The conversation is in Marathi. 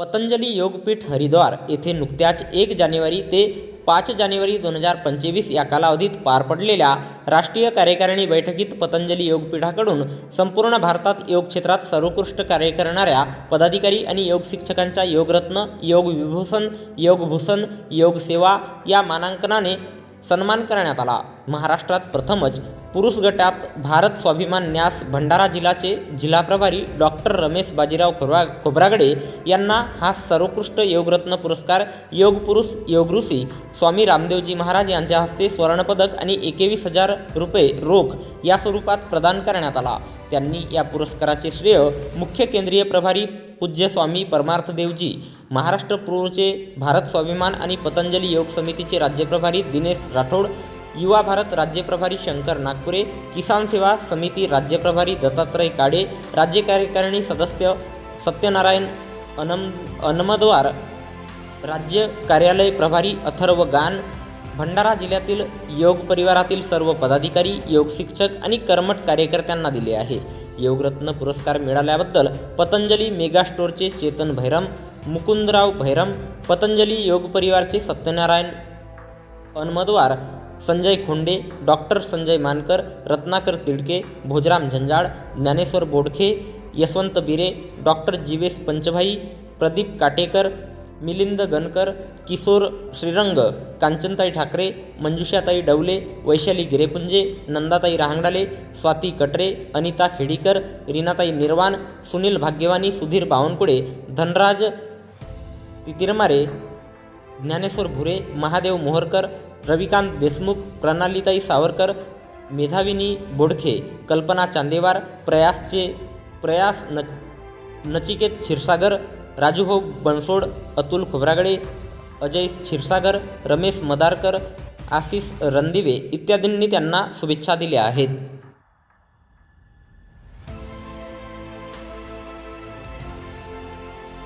पतंजली योगपीठ हरिद्वार येथे नुकत्याच एक जानेवारी ते पाच जानेवारी दोन हजार पंचवीस या कालावधीत पार पडलेल्या राष्ट्रीय कार्यकारिणी बैठकीत पतंजली योगपीठाकडून संपूर्ण भारतात योग क्षेत्रात सर्वोत्कृष्ट कार्य करणाऱ्या पदाधिकारी आणि योग शिक्षकांच्या योगरत्न योग विभूषण योगभूषण योग सेवा या मानांकनाने सन्मान करण्यात आला. महाराष्ट्रात प्रथमच पुरुष गटात भारत स्वाभिमान न्यास भंडारा जिल्ह्याचे जिल्हा प्रभारी डॉक्टर रमेश बाजीराव खोबरा खोब्रागडे यांना हा सर्वोत्कृष्ट योगरत्न पुरस्कार योगपुरुष योगऋषी योग ऋषी स्वामी रामदेवजी महाराज यांच्या हस्ते स्वर्णपदक आणि एकवीस हजार रुपये रोख या स्वरूपात प्रदान करण्यात आला. त्यांनी या पुरस्काराचे श्रेय मुख्य केंद्रीय प्रभारी पूज्य स्वामी परमार्थदेवजी महाराष्ट्र प्रोचे भारत स्वाभिमान आणि पतंजली योग समितीचे राज्यप्रभारी दिनेश राठोड युवा भारत राज्यप्रभारी शंकर नागपुरे किसान सेवा समिती राज्यप्रभारी दत्तात्रय काडे राज्य कार्यकारिणी सदस्य सत्यनारायण अनम अनमद्वार राज्य कार्यालय प्रभारी अथर्व गान भंडारा जिल्ह्यातील योग परिवारातील सर्व पदाधिकारी योग शिक्षक आणि कर्मठ कार्यकर्त्यांना दिले आहे. योगरत्न पुरस्कार मिळाल्याबद्दल पतंजली मेगा स्टोरचे चेतन भैरम मुकुंदराव भैरम पतंजली योग परिवारचे सत्यनारायण अनमदवार संजय खोंडे डॉक्टर संजय मानकर रत्नाकर तिडके भोजराम झंजाळ ज्ञानेश्वर बोडखे यशवंत बिरे डॉक्टर जीवेश पंचभाई प्रदीप काटेकर मिलिंद गणकर किशोर श्रीरंग कांचनताई ठाकरे मंजुषाताई डवले वैशाली गिरेपुंजे नंदाताई रहांगडाले स्वाती कटरे अनिता खेडीकर रीनाताई निर्वाण सुनील भाग्यवानी सुधीर बावनकुळे धनराज तितिरमारे ज्ञानेश्वर भुरे महादेव मोहरकर रविकांत देशमुख प्रणालीताई सावरकर मेधाविनी बोडखे कल्पना चांदेवार प्रयासचे प्रयास न नचिकेत क्षीरसागर राजूभाऊ बनसोड अतुल खोब्रागडे अजय क्षीरसागर रमेश मदारकर आशिष रणदिवे इत्यादींनी त्यांना शुभेच्छा दिल्या आहेत.